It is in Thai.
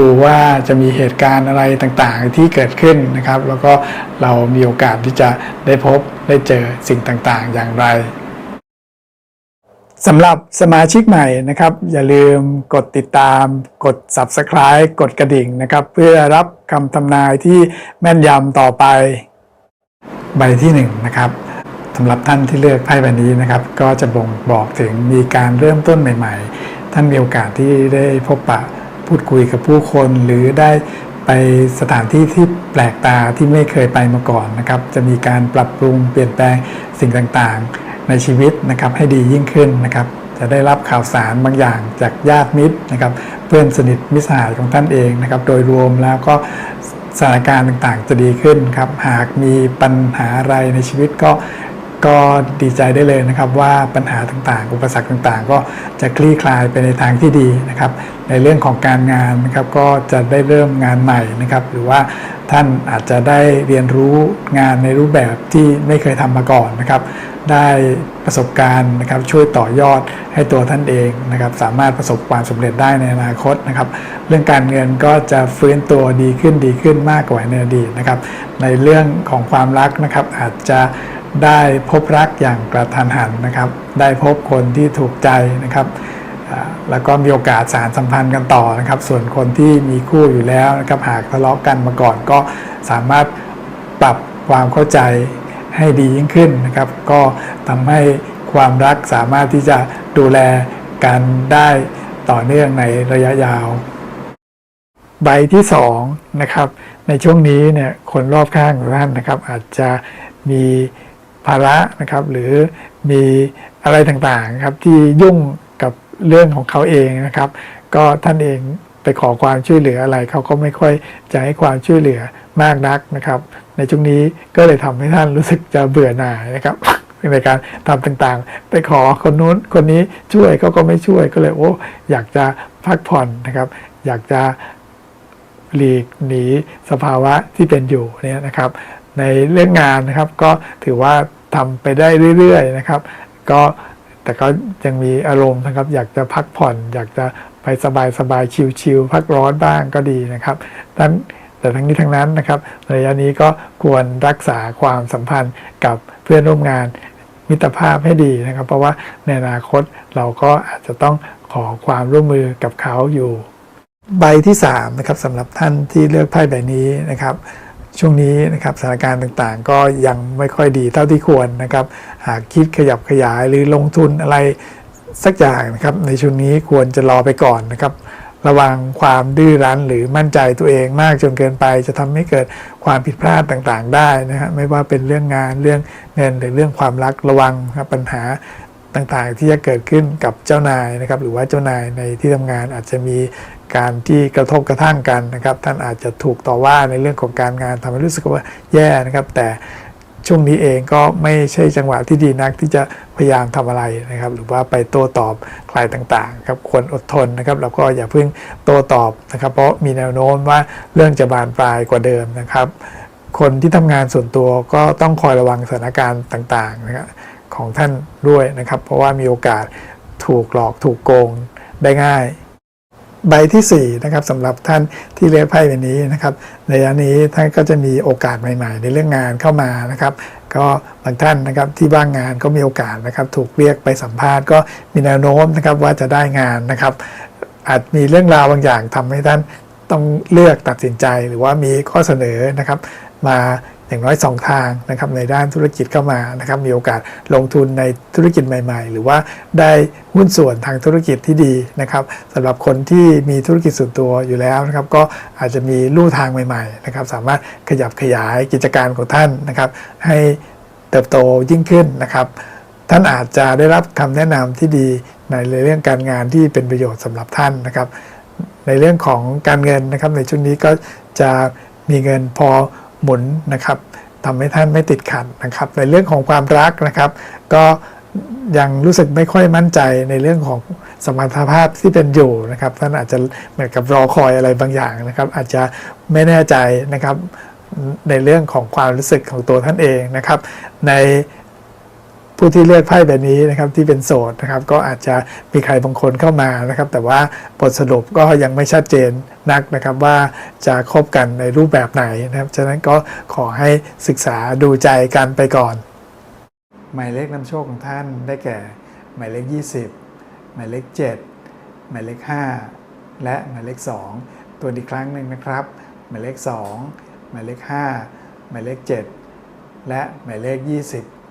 ดูว่าจะมีเหตุการณ์อะไรต่างๆที่เกิดขึ้นนะครับ แล้วก็เรามีโอกาสที่จะได้พบได้เจอสิ่งต่างๆ อย่างไรสำหรับสมาชิกใหม่นะครับ อย่าลืมกดติดตาม กด Subscribe กดกระดิ่งนะครับ เพื่อรับคำทำนายที่แม่นยำต่อไป ใบที่หนึ่งนะครับสำหรับท่านที่เลือกไพ่ใบนี้นะครับ ก็จะบ่งบอกถึงมีการเริ่มต้นใหม่ ๆ ท่านมีโอกาสที่ได้พบปะ พูดคุยกับผู้คนหรือได้ไปสถานที่ที่แปลกตาที่ไม่เคยไปมาก่อนนะครับ จะมีการปรับปรุงเปลี่ยนแปลงสิ่งต่างๆ ในชีวิตนะครับให้ดียิ่งขึ้นนะครับ จะได้รับข่าวสารบางอย่างจากญาติมิตรนะครับ เพื่อนสนิทมิสหายของท่านเองนะครับ โดยรวมแล้วก็สถานการณ์ต่างๆ จะดีขึ้นครับ หากมีปัญหาอะไรในชีวิตก็ ก็ดีใจได้เลยนะครับว่าปัญหาต่างๆ อุปสรรคต่างๆ ก็จะคลี่คลายไปในทางที่ดีนะครับ ในเรื่องของการงานนะครับก็จะได้เริ่มงานใหม่นะครับ หรือว่าท่านอาจจะได้เรียนรู้งานในรูปแบบที่ไม่เคยทำมาก่อนนะครับ ได้ประสบการณ์นะครับช่วยต่อยอดให้ตัวท่านเองนะครับ สามารถประสบความสำเร็จได้ในอนาคตนะครับ เรื่องการเงินก็จะฟื้นตัวดีขึ้นดีขึ้นมากกว่าในอดีตนะครับ ในเรื่องของความรักนะครับอาจจะ ได้พบรักอย่างกระทันหันนะครับ ได้พบคนที่ถูกใจนะครับแล้วก็มีโอกาสสารสัมพันธ์กันต่อนะครับ ส่วนคนที่มีคู่อยู่แล้วนะครับหากทะเลาะกันมาก่อนก็สามารถปรับความเข้าใจให้ดียิ่งขึ้นนะครับ ก็ทำให้ความรักสามารถที่จะดูแลกันได้ต่อเนื่องในระยะยาว ใบที่สองนะครับในช่วงนี้เนี่ยคนรอบข้างของท่านนะครับ อาจจะมี ภาระนะครับ หรือมีอะไรต่างๆครับที่ยุ่งกับเรื่องของเขาเองนะครับ ก็ท่านเองไปขอความช่วยเหลืออะไรเขาก็ไม่ค่อยจะให้ความช่วยเหลือมากนักนะครับ ในช่วงนี้ก็เลยทำให้ท่านรู้สึกจะเบื่อหน่ายนะครับในการทำต่างๆ ไปขอคนนู้นคนนี้ช่วยเขาก็ไม่ช่วยก็เลยโอ้อยากจะพักผ่อนนะครับ อยากจะหลีกหนีสภาวะที่เป็นอยู่เนี่ยนะครับ ในเรื่องงานนะครับก็ถือว่า ทำไปได้เรื่อยๆนะครับ ก็แต่ก็ยังมีอารมณ์นะครับ อยากจะพักผ่อน อยากจะไปสบายๆชิลๆพักร้อนบ้างก็ดีนะครับนั้นแต่ทั้งนี้ทั้งนั้นนะครับระยะนี้ก็ควรรักษาความสัมพันธ์กับเพื่อนร่วมงานมิตรภาพให้ดีนะครับ เพราะว่าในอนาคตเราก็อาจจะต้องขอความร่วมมือกับเขาอยู่ ใบที่3นะครับสำหรับท่านที่เลือกไพ่ใบนี้นะครับ ช่วงนี้นะครับสถานการณ์ต่างๆ ก็ยังไม่ค่อยดีเท่าที่ควรนะครับหากคิดขยับขยายหรือลงทุนอะไรสักอย่างนะครับในช่วงนี้ควรจะรอไปก่อนนะครับ ระวังความดื้อรั้นหรือมั่นใจตัวเองมากจนเกินไป จะทำให้เกิดความผิดพลาดต่างๆ ได้นะฮะไม่ว่าเป็นเรื่องงานเรื่องเงินหรือเรื่องความรักระวังครับปัญหา ต่างๆ ที่จะเกิดขึ้นกับเจ้านายนะครับ หรือว่าเจ้านายในที่ทำงานอาจจะมีการที่กระทบกระทั่งกันนะครับ ท่านอาจจะถูกต่อว่าในเรื่องของการงานทำให้รู้สึกว่าแย่นะครับ แต่ช่วงนี้เองก็ไม่ใช่จังหวะที่ดีนักที่จะพยายามทำอะไรนะครับ หรือว่าไปโต้ตอบใครต่างๆครับควรอดทนนะครับแล้วก็อย่าเพิ่งโต้ตอบนะครับ เพราะมีแนวโน้มว่าเรื่องจะบานปลายกว่าเดิมนะครับ คนที่ทำงานส่วนตัวก็ต้องคอยระวังสถานการณ์ต่างๆนะครับ ของท่านด้วยนะครับ เพราะว่ามีโอกาสถูกหลอกถูกโกงได้ง่าย ใบที่4นะครับสำหรับท่านที่เลือกไพ่ใบนี้นะครับ ในระยะนี้ท่านก็จะมีโอกาสใหม่ ๆ ในเรื่องงานเข้ามานะครับ ก็บางท่านนะครับที่ว่างงานก็มีโอกาสนะครับ ถูกเรียกไปสัมภาษณ์ก็มีแนวโน้มนะครับว่าจะได้งานนะครับ อาจมีเรื่องราวบางอย่างทำให้ท่านต้องเลือกตัดสินใจหรือว่ามีข้อเสนอนะครับ มา อย่างน้อย 2 ทางนะครับในด้านธุรกิจเข้ามานะครับมีโอกาสลงทุนในธุรกิจใหม่ ๆ หรือว่าได้หุ้นส่วนทางธุรกิจที่ดีนะครับสำหรับคนที่มีธุรกิจส่วนตัวอยู่แล้วนะครับก็อาจจะมีลู่ทางใหม่ๆนะครับสามารถขยับขยายกิจการของท่านนะครับให้เติบโตยิ่งขึ้นนะครับท่านอาจจะได้รับคำแนะนำที่ดีในเรื่องการงานที่เป็นประโยชน์สำหรับท่านนะครับ ในเรื่องของการเงินนะครับในช่วงนี้ก็จะมีเงินพอ หมุนนะครับทำให้ท่านไม่ติดขัดนะครับ ในเรื่องของความรักนะครับ ก็ยังรู้สึกไม่ค่อยมั่นใจในเรื่องของสมรรถภาพที่เป็นอยู่นะครับท่านอาจจะเหมือนกับรอคอยอะไรบางอย่างนะครับ อาจจะไม่แน่ใจนะครับในเรื่องของความรู้สึกของตัวท่านเองนะครับ ใน ผู้ที่เลือกไพ่แบบนี้นะครับที่เป็นโสดนะครับก็อาจจะมีใครบางคนเข้ามานะครับ แต่ว่าบทสรุปก็ยังไม่ชัดเจนนักนะครับว่าจะคบกันในรูปแบบไหนนะครับฉะนั้นก็ขอให้ศึกษาดูใจกันไปก่อน หมายเลขนำโชคของท่านได้แก่ หมายเลข 20 หมายเลข 7 หมายเลข 5 และหมายเลข 2 ตัวอีกครั้งหนึ่งนะครับ หมายเลข 2 หมายเลข 5 หมายเลข 7 และหมายเลข 20